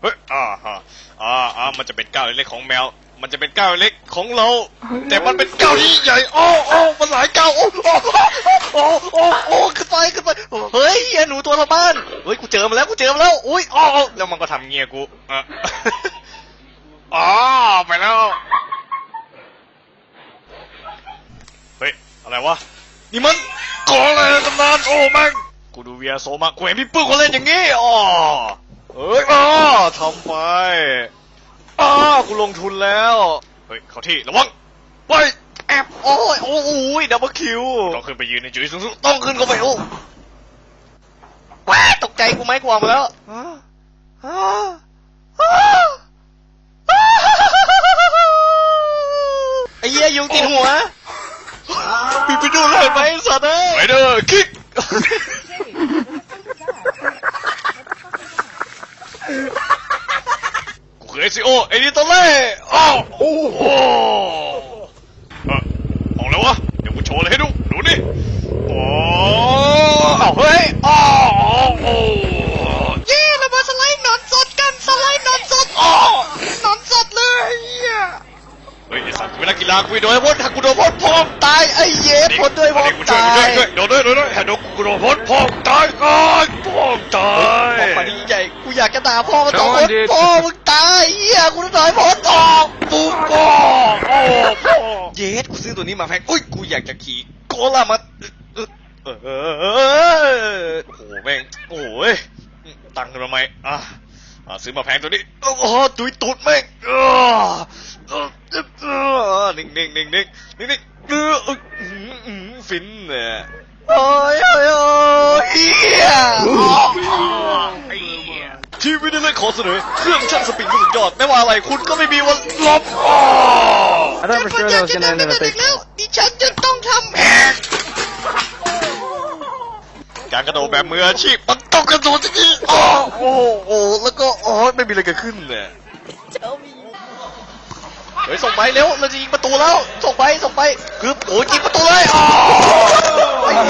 เฮ้ยอ่าฮะอ่าอ่ามันจะเป็นก้าวเล็กๆของแมว มันจะเป็นก้าวเล็กของเรา แต่มันเป็นก้าวที่ใหญ่โอ้โอ้มันหลายก้าวโอ้โอ้โอ้โอ้โอ้ขึ้นไปขึ้นไปเฮ้ยไอ้หนูตัวละบ้านเฮ้ยกูเจอมาแล้วกูเจอมาแล้วอุ้ยอ๋อแล้วมันก็ทำเงี้ยกูอะอ๋อไปแล้วเฮ้ยอะไรวะนี่มันก่ออะไรตำนานโอ้แม่งกูดูเวียโซมากูเห็นพี่ปื้มเขาเล่นอย่างงี้อ๋อ เฮ้ยอ๋อทำไปอ๋อกูลงทุนแล้ว เฮ้ยเข้าที่ระวังไปแอบโอ้ยโอ้โอ้ยดับเบิลคิวต้องขึ้นไปยืนในจุดสูงๆต้องขึ้นเข้าไปโอ้แหวตกใจกูไหมกวางมาแล้วฮะฮะฮะไอ้เหี้ยยุงติดหัวปีไปดูเลยไหมสัตว์เอ้ยไปเด้อคิก เคยซิโอไอ้นี่ตัวเล่อ้าวโอ้โหเอ่อออกแล้ววะ เดี๋ยวกูโชว์เลยให้ดู ดูนี่โอ้อ้าวเฮ้ยอ้าวโอ้เย้เรามาสไลด์หนอนสดกันสไลด์หนอนสดอ้าวหนอนสดเลยเหี้ยเฮ้ยไอ้สัตว์เวลากีฬากูโดนพ้นถ้ากูโดนพ้นพองตายไอ้เย็บพ้นด้วยพองตายช่วยช่วยโดนด้วยโดนด้วยโดนกูโดนพ้นพองตายก่อนพองตายพองปานี้ใหญ่กูอยากจะด่าพ่อมันต้องพ้นพ่อมึงตาย เหี้ยกูต้องถอยพ้นออกปุ๊บพ่อโอ้พ่อเย็ดกูซื้อตัวนี้มาแพงอุ้ยกูอยากจะขี่โกล่ามาเออโอ้โหแม่งโอ้ยตังค์ทำไมอะซื้อมาแพงตัวนี้โอ้โหตุยตุดแม่งนิ่งนิ่งนิ่งนิ่งนิ่งนิ่งเออฟินเนี่ยโอ้ยโอ้ยโอ้ยเฮีย ทีวีได้เลยขอเสนอเครื่องชั่งสปริงที่สุดยอด ไม่ว่าอะไรคุณก็ไม่มีวันลบ I thought for sure that was gonna end in a big แล้วดิฉันจะต้องทำแหกการกระโดดแบบมืออาชีพมันต้องกระโดดจริงๆโอ้โอ้โอ้แล้วก็โอ้ยไม่มีอะไรเกิดขึ้นเนี่ยเฮ้ยส่งไปเร็วเราจะยิงประตูแล้วส่งไปส่งไปคือโอ้ยยิงประตูเลยอ๋อไ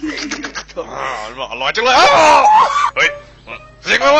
啊！什么？乱进来啊！喂，谁给？